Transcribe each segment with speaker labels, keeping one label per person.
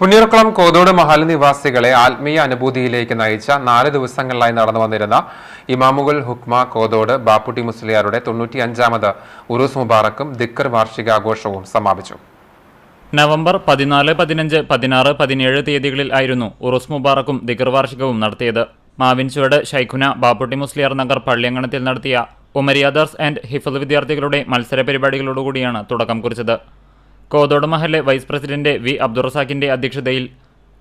Speaker 1: പുന്നീർക്കുളം കോതോട് മഹൽ നിവാസികളെ ആത്മീയ അനുഭൂതിയിലേക്ക് നയിച്ച നാല് ദിവസങ്ങളിലായി നടന്നു വന്നിരുന്ന ഇമാമുകൾ ഹുക്മ കോതോട് ബാപ്പുട്ടി മുസ്ലിയാരുടെ തൊണ്ണൂറ്റി അഞ്ചാമത് ഉറൂസ് മുബാറക്കും ദിക്കർ വാർഷികാഘോഷവും സമാപിച്ചു.
Speaker 2: നവംബർ പതിനാല് പതിനഞ്ച് പതിനാറ് പതിനേഴ് തീയതികളിൽ ആയിരുന്നു ഉറുസ് മുബാറക്കും ദിക്കർ വാർഷികവും നടത്തിയത്. മാവിൻചുവട് ഷൈഖുന ബാപ്പുട്ടി മുസ്ലിയാർ നഗർ പള്ളിയങ്കണത്തിൽ നടത്തിയ ഉമരിയാദർസ് ആൻഡ് ഹിഫൽ വിദ്യാർത്ഥികളുടെ മത്സര പരിപാടികളോടുകൂടിയാണ് തുടക്കം കുറിച്ചത്. കോതോട് മഹലിലെ വൈസ് പ്രസിഡന്റ് വി അബ്ദുറസാഖിന്റെ അധ്യക്ഷതയിൽ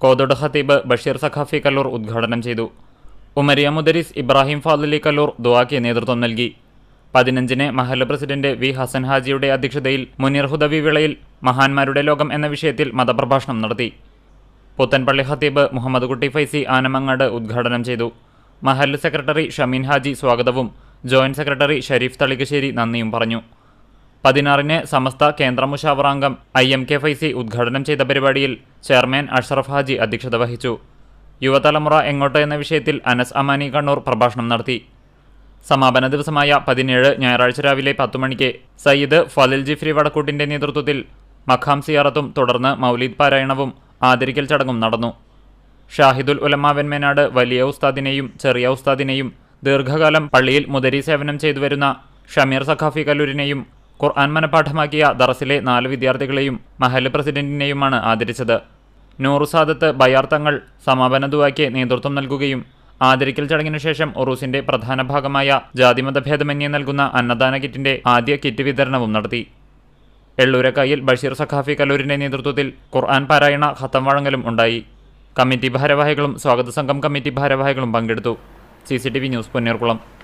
Speaker 2: കോതോട് ഖത്തീബ് ബഷീർ സഖാഫി കല്ലൂർ ഉദ്ഘാടനം ചെയ്തു. ഉമരിയ മുദരിസ് ഇബ്രാഹിം ഫാദലി കല്ലൂർ ദുവാക്ക് നേതൃത്വം നൽകി. പതിനഞ്ചിന് മഹല്ല് പ്രസിഡന്റ് വി ഹസൻ ഹാജിയുടെ അധ്യക്ഷതയിൽ മുനീർ ഹുദവി വിളയിൽ മഹാന്മാരുടെ ലോകം എന്ന വിഷയത്തിൽ മതപ്രഭാഷണം നടത്തി. പുത്തൻപള്ളി ഖത്തീബ് മുഹമ്മദ് കുട്ടി ഫൈസി ആനമങ്ങാട് ഉദ്ഘാടനം ചെയ്തു. മഹല്ല് സെക്രട്ടറി ഷമീൻ ഹാജി സ്വാഗതവും ജോയിന്റ് സെക്രട്ടറി ഷരീഫ് തളികശ്ശേരി നന്ദിയും പറഞ്ഞു. പതിനാറിന് സമസ്ത കേന്ദ്ര മുഷാവറാംഗം ഐ എം കെ ഫൈസി ഉദ്ഘാടനം ചെയ്ത പരിപാടിയിൽ ചെയർമാൻ അഷ്റഫ് ഹാജി അധ്യക്ഷത വഹിച്ചു. യുവതലമുറ എങ്ങോട്ട് എന്ന വിഷയത്തിൽ അനസ് അമാനി കണ്ണൂർ പ്രഭാഷണം നടത്തി. സമാപന ദിവസമായ പതിനേഴ് ഞായറാഴ്ച രാവിലെ മണിക്ക് സയ്യിദ് ഫലിൽ ജിഫ്രി വടക്കൂട്ടിന്റെ നേതൃത്വത്തിൽ മഖാം സിയാറത്തും തുടർന്ന് മൗലീദ് പാരായണവും ആദരിക്കൽ ചടങ്ങും നടന്നു. ഷാഹിദുൽ ഉലമാവൻമേനാട് വലിയ ഉസ്താദിനെയും ചെറിയ ഉസ്താദിനെയും ദീർഘകാലം പള്ളിയിൽ മുതരി സേവനം ചെയ്തു വരുന്ന ഷമീർ സഖാഫി കല്ലൂരിനെയും ഖുർആൻ മനപാഠമാക്കിയ ദറസിലെ നാല് വിദ്യാർത്ഥികളെയും മഹൽ പ്രസിഡന്റിനെയുമാണ് ആദരിച്ചത്. നൂറുസാദത്ത് ബയാർത്തങ്ങൾ തങ്ങൾ സമാപന ദുവായ്ക്ക് നേതൃത്വം നൽകുകയും ആദരിക്കൽ ചടങ്ങിനു ശേഷം ഉറൂസിന്റെ പ്രധാന ഭാഗമായ ജാതിമതഭേദമന്യേ നൽകുന്ന അന്നദാന കിറ്റിന്റെ ആദ്യ കിറ്റ് വിതരണവും നടത്തി. എള്ളൂരക്കായിൽ ബഷീർ സഖാഫി കലൂരിന്റെ നേതൃത്വത്തിൽ ഖുർആൻ പാരായണ ഹത്തം വഴങ്ങലും ഉണ്ടായി. കമ്മിറ്റി ഭാരവാഹികളും സ്വാഗത സംഘം കമ്മിറ്റി ഭാരവാഹികളും പങ്കെടുത്തു. C news Ponneerkulam.